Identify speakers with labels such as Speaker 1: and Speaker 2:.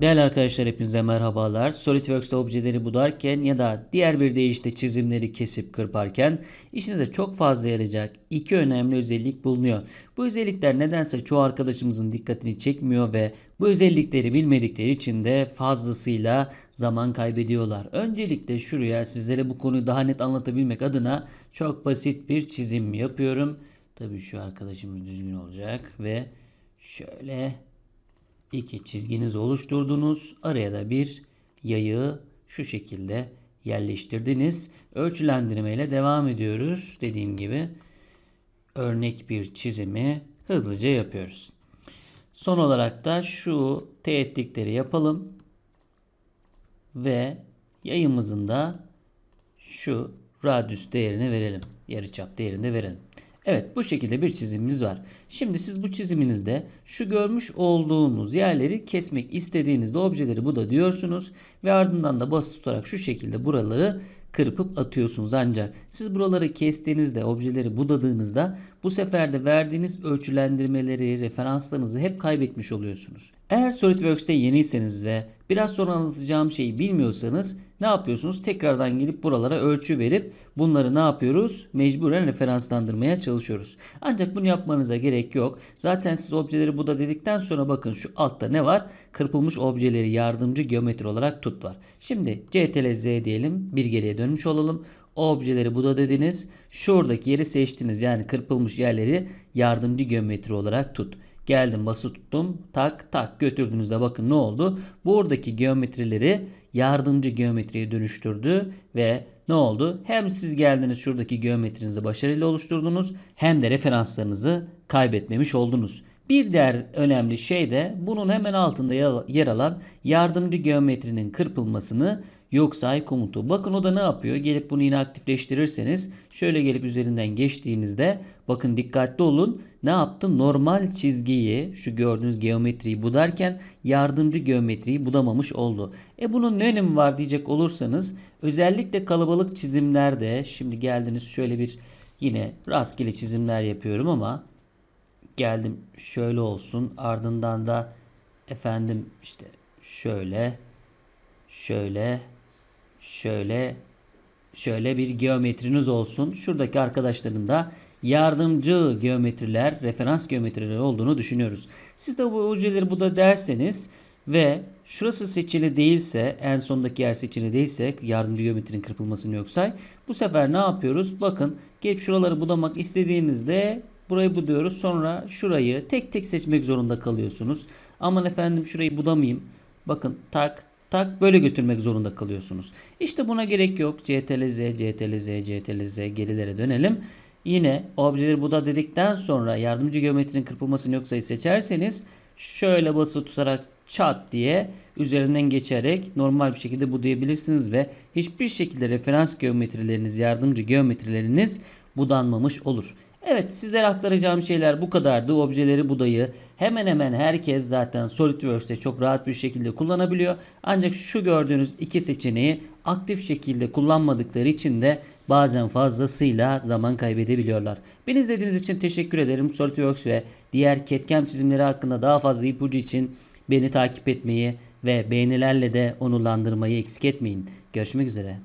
Speaker 1: Değerli arkadaşlar hepinize merhabalar. SolidWorks'ta objeleri budarken ya da diğer bir deyişle çizimleri kesip kırparken işinize çok fazla yarayacak iki önemli özellik bulunuyor. Bu özellikler nedense çoğu arkadaşımızın dikkatini çekmiyor ve bu özellikleri bilmedikleri için de fazlasıyla zaman kaybediyorlar. Öncelikle şuraya sizlere bu konuyu daha net anlatabilmek adına çok basit bir çizim yapıyorum. Tabii şu arkadaşımız düzgün olacak ve şöyle iki çizginizi oluşturdunuz. Araya da bir yayı şu şekilde yerleştirdiniz. Ölçülendirme ile devam ediyoruz. Dediğim gibi örnek bir çizimi hızlıca yapıyoruz. Son olarak da şu teğetlikleri yapalım. Ve yayımızın da şu radyüs değerini verelim. Yarıçap değerini de verelim. Evet bu şekilde bir çizimimiz var. Şimdi siz bu çiziminizde şu görmüş olduğunuz yerleri kesmek istediğinizde objeleri bu da diyorsunuz. Ve ardından da basılı tutarak şu şekilde buraları kırpıp atıyorsunuz. Ancak siz buraları kestiğinizde, objeleri budadığınızda bu sefer de verdiğiniz ölçülendirmeleri, referanslarınızı hep kaybetmiş oluyorsunuz. Eğer SolidWorks'te yeniyseniz ve biraz sonra anlatacağım şeyi bilmiyorsanız ne yapıyorsunuz? Tekrardan gelip buralara ölçü verip bunları ne yapıyoruz? Mecburen referanslandırmaya çalışıyoruz. Ancak bunu yapmanıza gerek yok. Zaten siz objeleri buda dedikten sonra bakın şu altta ne var? Kırpılmış objeleri yardımcı geometri olarak tut var. Şimdi CTRL-Z diyelim. Bir geriye dönmüş olalım. Objeleri buda dediniz. Şuradaki yeri seçtiniz. Yani kırpılmış yerleri yardımcı geometri olarak tut. Geldim bası tuttum. Tak tak götürdüğünüzde bakın ne oldu? Buradaki geometrileri yardımcı geometriye dönüştürdü ve ne oldu? Hem siz geldiniz şuradaki geometrinizi başarıyla oluşturdunuz hem de referanslarınızı kaybetmemiş oldunuz. Bir diğer önemli şey de bunun hemen altında yer alan yardımcı geometrinin kırpılmasını yok say komutu. Bakın o da ne yapıyor? Gelip bunu yine aktifleştirirseniz şöyle gelip üzerinden geçtiğinizde bakın dikkatli olun. Ne yaptı? Normal çizgiyi şu gördüğünüz geometriyi budarken yardımcı geometriyi budamamış oldu. E bunun ne önemi var diyecek olursanız özellikle kalabalık çizimlerde şimdi geldiniz şöyle bir yine rastgele çizimler yapıyorum ama geldim şöyle olsun ardından da efendim işte şöyle şöyle şöyle şöyle bir geometriniz olsun. Şuradaki arkadaşların da yardımcı geometriler, referans geometrileri olduğunu düşünüyoruz. Siz de bu objeleri bu da derseniz ve şurası seçili değilse, en sondaki yer seçili değilse, yardımcı geometrinin kırpılmasını yoksa bu sefer ne yapıyoruz? Bakın gelip şuraları budamak istediğinizde burayı buduyoruz. Sonra şurayı tek tek seçmek zorunda kalıyorsunuz. Aman efendim şurayı budamayayım. Bakın tak tak böyle götürmek zorunda kalıyorsunuz. İşte buna gerek yok. CTRL-Z, CTRL-Z, gerilere dönelim. Yine objeleri buda dedikten sonra yardımcı geometrinin kırpılmasını yok sayı seçerseniz şöyle basılı tutarak çat diye üzerinden geçerek normal bir şekilde budayabilirsiniz ve hiçbir şekilde referans geometrileriniz, yardımcı geometrileriniz budanmamış olur. Evet sizlere aktaracağım şeyler bu kadardı. Objeleri budayı hemen hemen herkes zaten SolidWorks'te çok rahat bir şekilde kullanabiliyor. Ancak şu gördüğünüz iki seçeneği aktif şekilde kullanmadıkları için de bazen fazlasıyla zaman kaybedebiliyorlar. Beni izlediğiniz için teşekkür ederim. SolidWorks ve diğer CAD çizimleri hakkında daha fazla ipucu için beni takip etmeyi ve beğenilerle de onurlandırmayı eksik etmeyin. Görüşmek üzere.